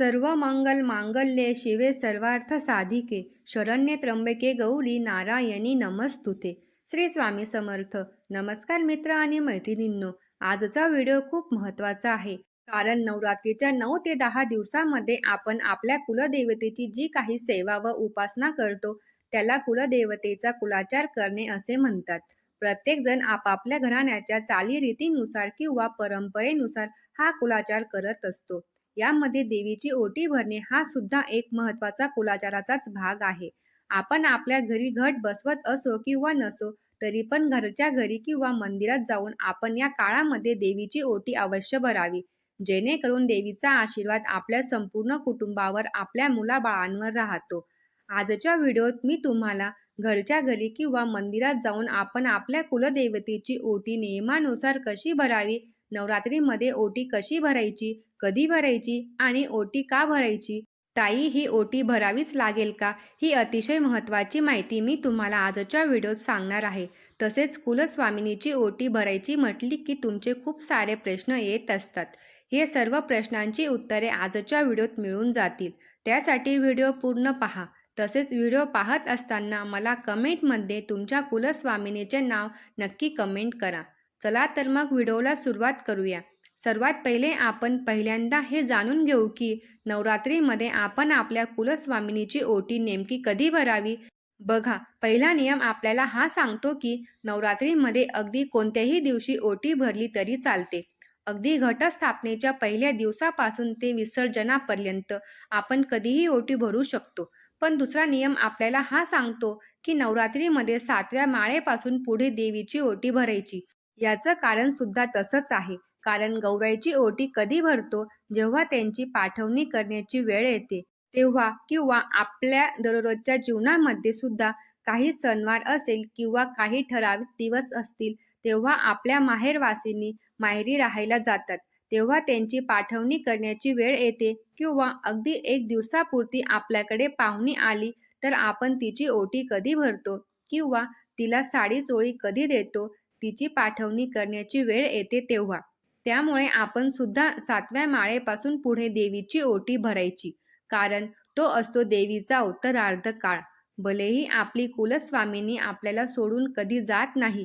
सर्व मंगल मांगल्ये शिवे सर्वार्थ साधिके. शरण्ये त्र्यंबके गौरी नारायणी नमस्तुते. श्री स्वामी समर्थ. नमस्कार मित्र आणि मैत्रिणींनो. आजचा व्हिडिओ खूप महत्त्वाचा आहे. कारण नवरात्रीच्या नऊ ते दहा दिवसामध्ये आपण आपल्या कुलदेवतेची जी काही सेवा व उपासना करतो त्याला कुलदेवतेचा कुलाचार करणे असे म्हणतात. प्रत्येकजण आपापल्या घराण्याच्या चालीरीतीनुसार किंवा परंपरेनुसार हा कुलाचार करत असतो. यामध्ये देवीची ओटी भरणे हा सुद्धा एक महत्त्वाचा कुलाचाराचाच भाग आहे. आपण आपल्या घरी घट बसवत असो किंवा नसो तरी पण घरच्या घरी किंवा मंदिरात जाऊन आपण या काळामध्ये देवीची ओटी अवश्य भरावी. जेणेकरून देवीचा आशीर्वाद आपल्या संपूर्ण कुटुंबावर आपल्या मुलाबाळांवर राहतो. आजच्या व्हिडिओत मी तुम्हाला घरच्या घरी किंवा मंदिरात जाऊन आपण आपल्या कुलदेवतेची ओटी नियमानुसार कशी भरावी नवरात्रीमध्ये ओटी कशी भरायची कधी भरायची आणि ओटी का भरायची? ताई ही ओटी भरावीच लागेल का? ही अतिशय महत्त्वाची माहिती मी तुम्हाला आजच्या व्हिडिओत सांगणार आहे. तसेच कुलस्वामिनीची ओटी भरायची म्हटली की तुमचे खूप सारे प्रश्न येत असतात. हे सर्व प्रश्नांची उत्तरे आजच्या व्हिडिओत मिळून जातील. त्यासाठी व्हिडिओ पूर्ण पहा. तसेच व्हिडिओ पाहत असताना मला कमेंटमध्ये तुमच्या कुलस्वामिनीचे नाव नक्की कमेंट करा. चला तर मग व्हिडिओला सुरुवात करूया. सर्वात पहिले आपण पहिल्यांदा हे जाणून घेऊ की नवरात्रीमध्ये आपण आपल्या कुलस्वामिनीची ओटी नेमकी कधी भरावी? बघा पहिला नियम आपल्याला हा सांगतो की नवरात्रीमध्ये अगदी कोणत्याही दिवशी ओटी भरली तरी चालते. अगदी घटस्थापनेच्या पहिल्या दिवसापासून ते विसर्जनापर्यंत आपण कधीही ओटी भरू शकतो. पण दुसरा नियम आपल्याला हा सांगतो की नवरात्रीमध्ये सातव्या माळेपासून पुढे देवीची ओटी भरायची. याचं कारण सुद्धा तसंच आहे. कारण गौराईची ओटी कधी भरतो? जेव्हा त्यांची पाठवणी करण्याची वेळ येते. तेव्हा किंवा आपल्या दररोजच्या जीवनामध्ये सुद्धा काही सणवार असेल किंवा काही ठराविक दिवस असतील तेव्हा आपल्या माहेरवासींनी माहेरी राहायला जातात. तेव्हा त्यांची पाठवणी करण्याची वेळ येते किंवा अगदी एक दिवसापुरती आपल्याकडे पाहुणी आली तर आपण तिची ओटी कधी भरतो? किंवा तिला साडी चोळी कधी देतो? तिची पाठवणी करण्याची वेळ येते तेव्हा. त्यामुळे आपण सुद्धा सातव्या माळेपासून पुढे देवीची ओटी भरायची. कारण तो असतो देवीचा उत्तरार्ध काळ. भलेही आपली कुलस्वामिनी आपल्याला सोडून कधी जात नाही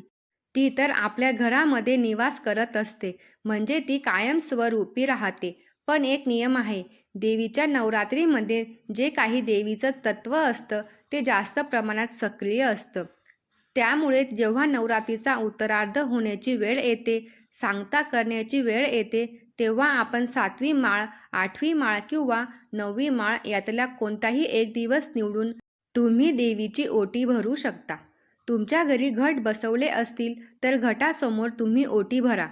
ती तर आपल्या घरामध्ये निवास करत असते. म्हणजे ती कायम स्वरूपी राहते. पण एक नियम आहे देवीच्या नवरात्रीमध्ये जे काही देवीचं तत्व असतं ते जास्त प्रमाणात सक्रिय असतं. त्यामुळे जेव्हा नवरात्रीचा उत्तरार्ध होण्याची वेळ येते सांगता करण्याची वेळ येते तेव्हा आपण सातवी माळ आठवी माळ किंवा नववी माळ यातला कोणताही एक दिवस निवडून तुम्ही देवीची ओटी भरू शकता. तुमच्या घरी घट बसवले असतील तर घटासमोर तुम्ही ओटी भरा.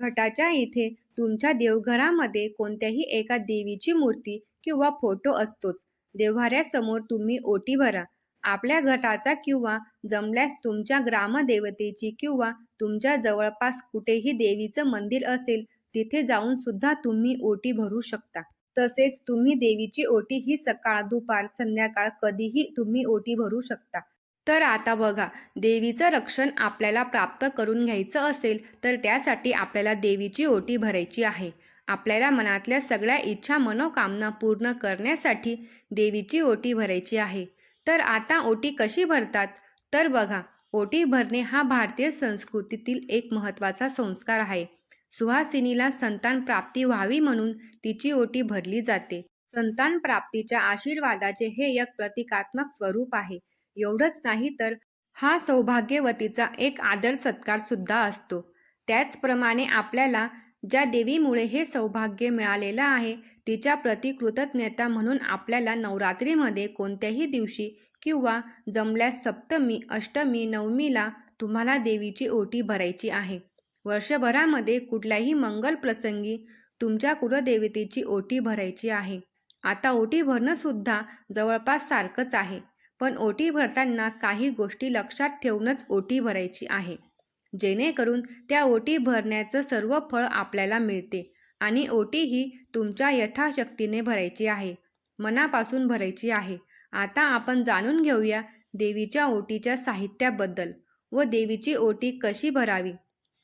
घटाच्या इथे तुमच्या देवघरामध्ये कोणत्याही एका देवीची मूर्ती किंवा फोटो असतोच. देव्हाऱ्यासमोर तुम्ही ओटी भरा. आपल्या घटाचा किंवा जमल्यास तुमच्या ग्रामदेवतेची किंवा तुमच्या जवळपास कुठेही देवीचं मंदिर असेल तिथे जाऊन सुद्धा तुम्ही ओटी भरू शकता. तसेच तुम्ही देवीची ओटी ही सकाळ दुपार संध्याकाळ कधीही तुम्ही ओटी भरू शकता. तर आता बघा देवीचं रक्षण आपल्याला प्राप्त करून घ्यायचं असेल तर त्यासाठी आपल्याला देवीची ओटी भरायची आहे. आपल्याला मनातल्या सगळ्या इच्छा मनोकामना पूर्ण करण्यासाठी देवीची ओटी भरायची आहे. तर आता ओटी कशी भरतात? तर बघा ओटी भरणे हा भारतीय संस्कृतीतील एक महत्त्वाचा संस्कार आहे. सुहासिनीला संतान प्राप्ती व्हावी म्हणून तिची ओटी भरली जाते. संतान प्राप्तीच्या आशीर्वादाचे हे एक प्रतिकात्मक स्वरूप आहे. एवढंच नाही तर हा सौभाग्यवतीचा एक आदर सत्कार सुद्धा असतो. त्याचप्रमाणे आपल्याला ज्या देवीमुळे हे सौभाग्य मिळालेलं आहे तिच्या प्रति कृतज्ञता म्हणून आपल्याला नवरात्रीमध्ये कोणत्याही दिवशी किंवा जमल्यास सप्तमी अष्टमी नवमीला तुम्हाला देवीची ओटी भरायची आहे. वर्षभरामध्ये कुठल्याही मंगल प्रसंगी तुमच्या कुलदेवतेची ओटी भरायची आहे. आता ओटी भरणंसुद्धा जवळपास सारखंच आहे पण ओटी भरताना काही गोष्टी लक्षात ठेवूनच ओटी भरायची आहे. जेणेकरून त्या ओटी भरण्याचं सर्व फळ आपल्याला मिळते आणि ओटी ही तुमच्या यथाशक्तीने भरायची आहे मनापासून भरायची आहे. आता आपण जाणून घेऊया देवीच्या ओटीच्या साहित्याबद्दल व देवीची ओटी कशी भरावी.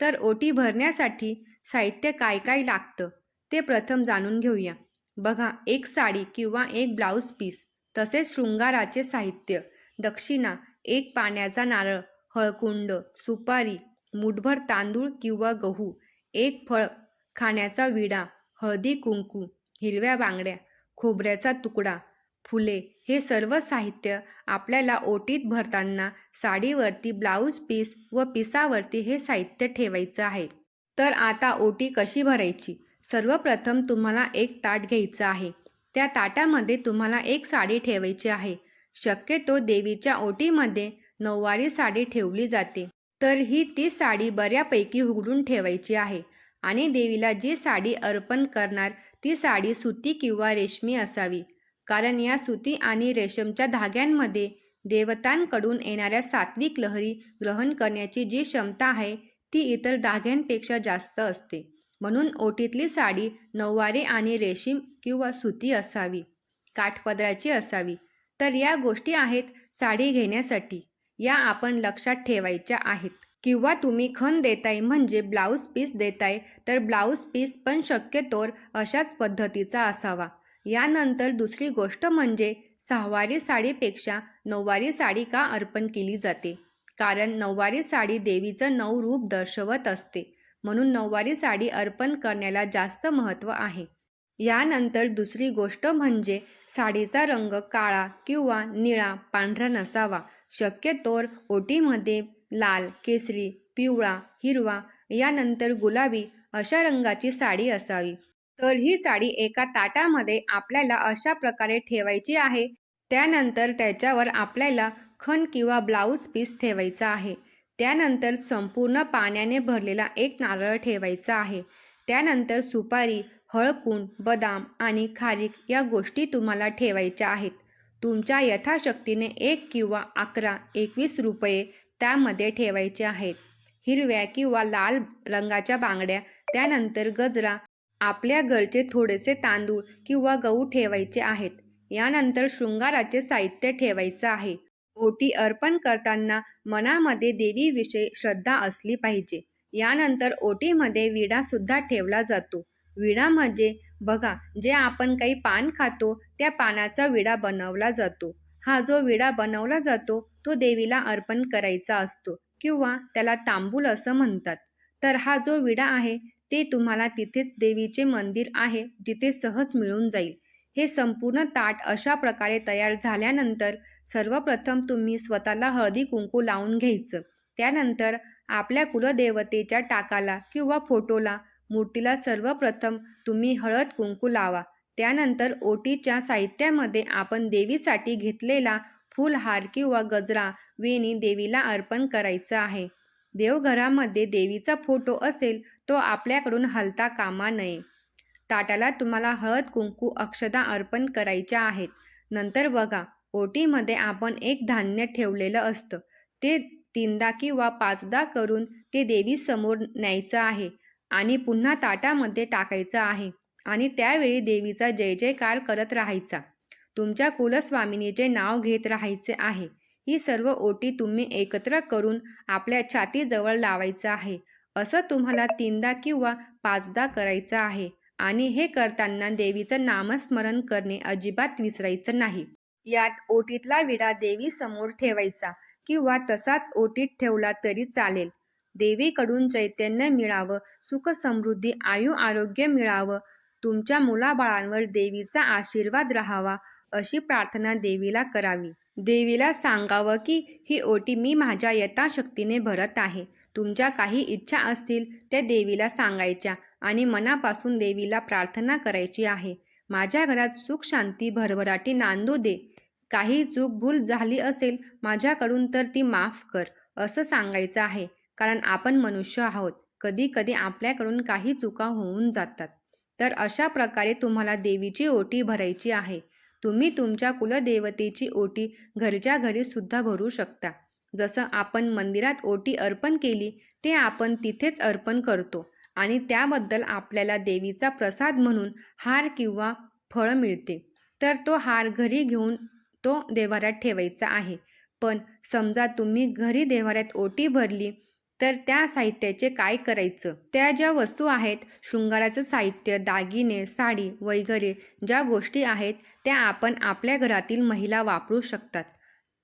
तर ओटी भरण्यासाठी साहित्य काय काय लागतं ते प्रथम जाणून घेऊया. बघा एक साडी किंवा एक ब्लाऊज पीस तसेच शृंगाराचे साहित्य दक्षिणा एक पाण्याचा नारळ हळकुंड सुपारी मुठभर तांदूळ किंवा गहू एक फळ खाण्याचा विडा हळदी कुंकू हिरव्या बांगड्या खोबऱ्याचा तुकडा फुले हे सर्व साहित्य आपल्याला ओटीत भरताना साडीवरती ब्लाऊज पीस व पिसावरती हे साहित्य ठेवायचं आहे. तर आता ओटी कशी भरायची? सर्वप्रथम तुम्हाला एक ताट घ्यायचं आहे. त्या ताटामध्ये तुम्हाला एक साडी ठेवायची आहे. शक्यतो देवीच्या ओटीमध्ये नऊवारी साडी ठेवली जाते. तर ही ती साडी बऱ्यापैकी उघडून ठेवायची आहे. आणि देवीला जी साडी अर्पण करणार ती साडी सुती किंवा रेशमी असावी. कारण या सुती आणि रेशमच्या धाग्यांमध्ये देवतांकडून येणाऱ्या सात्विक लहरी ग्रहण करण्याची जी क्षमता आहे ती इतर धाग्यांपेक्षा जास्त असते. म्हणून ओटीतली साडी नऊवारी आणि रेशीम किंवा सुती असावी काठपदराची असावी. तर या गोष्टी आहेत साडी घेण्यासाठी. या आपण लक्षात ठेवायच्या आहेत. किंवा तुम्ही खण देताय म्हणजे ब्लाऊज पीस देताय तर ब्लाऊज पीस पण शक्यतोर अशाच पद्धतीचा असावा. यानंतर दुसरी गोष्ट म्हणजे सहावारी साडीपेक्षा नऊवारी साडी का अर्पण केली जाते? कारण नऊवारी साडी देवीचं नऊ रूप दर्शवत असते. म्हणून नऊवारी साडी अर्पण करण्याला जास्त महत्त्व आहे. यानंतर दुसरी गोष्ट म्हणजे साडीचा रंग काळा किंवा निळा पांढरा नसावा. शक्यतोर ओटीमध्ये लाल केसरी पिवळा हिरवा यानंतर गुलाबी अशा रंगाची साडी असावी. तर ही साडी एका ताटामध्ये आपल्याला अशा प्रकारे ठेवायची आहे. त्यानंतर त्याच्यावर आपल्याला खण किंवा ब्लाऊज पीस ठेवायचा आहे. त्यानंतर संपूर्ण पाण्याने भरलेला एक नारळ ठेवायचा आहे. त्यानंतर सुपारी हळकुंड बदाम आणि खारीक या गोष्टी तुम्हाला ठेवायच्या आहेत. तुमच्या यथाशक्तीने एक किंवा अकरा एकवीस रुपये त्यामध्ये ठेवायचे आहेत. हिरव्या किंवा लाल रंगाच्या बांगड्या त्यानंतर गजरा आपल्या घरचे थोडेसे तांदूळ किंवा गहू ठेवायचे आहेत. यानंतर शृंगाराचे साहित्य ठेवायचं आहे. ओटी अर्पण करताना मनामध्ये देवीविषयी श्रद्धा असली पाहिजे. यानंतर ओटीमध्ये विडासुद्धा ठेवला जातो. विडा म्हणजे बघा जे आपण काही पान खातो त्या पानाचा विडा बनवला जातो. हा जो विडा बनवला जातो तो देवीला अर्पण करायचा असतो किंवा त्याला तांबूल असं म्हणतात. तर हा जो विडा आहे ते तुम्हाला तिथेच देवीचे मंदिर आहे जिथे सहज मिळून जाईल. हे संपूर्ण ताट अशा प्रकारे तयार झाल्यानंतर सर्वप्रथम तुम्ही स्वतःला हळदी कुंकू लावून घ्यायचं. त्यानंतर आपल्या कुलदेवतेच्या टाकाला किंवा फोटोला मूर्तीला सर्वप्रथम तुम्ही हळद कुंकू लावा. त्यानंतर ओटीच्या साहित्यामध्ये आपण देवीसाठी घेतलेला फुलहार किंवा गजरा वेणी देवीला अर्पण करायचं आहे. देवघरामध्ये देवीचा फोटो असेल तो आपल्याकडून हलता कामा नये. ताटाला तुम्हाला हळद कुंकू अक्षदा अर्पण करायच्या आहेत. नंतर बघा ओटीमध्ये आपण एक धान्य ठेवलेलं असतं. ते तीनदा किंवा पाचदा करून ते देवीसमोर न्यायचं आहे. आणि पुन्हा ताटामध्ये टाकायचं आहे. आणि त्यावेळी देवीचा जय जयकार करत राहायचा. तुमच्या कुलस्वामिनीचे नाव घेत राहायचे आहे. ही सर्व ओटी तुम्ही एकत्र करून आपल्या छातीजवळ लावायचं आहे. असं तुम्हाला तीनदा किंवा पाचदा करायचं आहे. आणि हे करताना देवीचं नामस्मरण करणे अजिबात विसरायचं नाही. यात ओटीतला विडा देवीसमोर ठेवायचा किंवा तसाच ओटीत ठेवला तरी चालेल. देवीकडून चैतन्य मिळावं सुख समृद्धी आयु आरोग्य मिळावं. तुमच्या मुलाबाळांवर देवीचा आशीर्वाद राहावा अशी प्रार्थना देवीला करावी. देवीला सांगावं की ही ओटी मी माझ्या यथाशक्तीने भरत आहे. तुमच्या काही इच्छा असतील त्या देवीला सांगायच्या आणि मनापासून देवीला प्रार्थना करायची आहे. माझ्या घरात सुख शांती भरभराटी नांदू दे. काही चूक भूल झाली असेल माझ्याकडून तर ती माफ कर असं सांगायचं आहे. कारण आपण मनुष्य आहोत. कधी कधी आपल्याकडून काही चुका होऊन जातात. तर अशा प्रकारे तुम्हाला देवीची ओटी भरायची आहे. तुम्ही तुमच्या कुलदेवतेची ओटी घरच्या घरी सुद्धा भरू शकता. जसं आपण मंदिरात ओटी अर्पण केली ते आपण तिथेच अर्पण करतो आणि त्याबद्दल आपल्याला देवीचा प्रसाद म्हणून हार किंवा फळ मिळते. तर तो हार घरी घेऊन तो देवाऱ्यात ठेवायचा आहे. पण समजा तुम्ही घरी देवाऱ्यात ओटी भरली तर त्या साहित्याचे काय करायचं? त्या ज्या वस्तू आहेत शृंगाराचं साहित्य दागिने साडी वगैरे ज्या गोष्टी आहेत त्या आपण आपल्या घरातील महिला वापरू शकतात.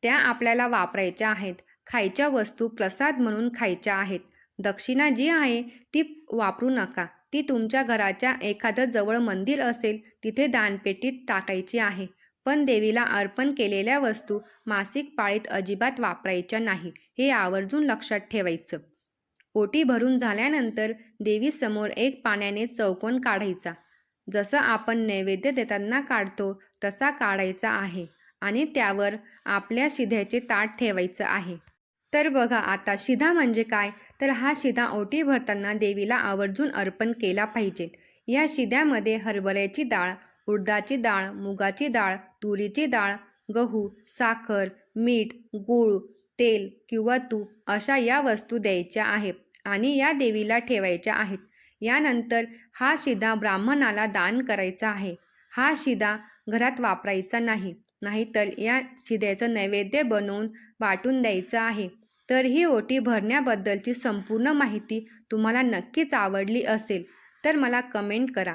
त्या आपल्याला वापरायच्या आहेत. खायच्या वस्तू प्रसाद म्हणून खायच्या आहेत. दक्षिणा जी आहे ती वापरू नका. ती तुमच्या घराच्या एखादं जवळ मंदिर असेल तिथे दानपेटीत टाकायची आहे. पण देवीला अर्पण केलेल्या वस्तू मासिक पाळीत अजिबात वापरायच्या नाही हे आवर्जून लक्षात ठेवायचं. ओटी भरून झाल्यानंतर देवीसमोर एक पाण्याने चौकोन काढायचा. जसं आपण नैवेद्य देताना काढतो तसा काढायचा आहे आणि त्यावर आपल्या शिध्याचे ताट ठेवायचं आहे. तर बघा आता शिधा म्हणजे काय? तर हा शिधा ओटी भरताना देवीला आवर्जून अर्पण केला पाहिजे. या शिध्यामध्ये हरभऱ्याची डाळ उडदाची डाळ मुगाची डाळ तुरीची डाळ गहू साखर मीठ गूळ तेल किंवा तूप अशा या वस्तू द्यायच्या आहेत आणि या देवीला ठेवायच्या आहेत. यानंतर हा शिदा ब्राह्मणाला दान करायचा आहे. हा शिदा घरात वापरायचा नाही नाहीतर या शिद्याचं नैवेद्य बनवून वाटून द्यायचं आहे. तर ही ओटी भरण्याबद्दलची संपूर्ण माहिती तुम्हाला नक्कीच आवडली असेल तर मला कमेंट करा.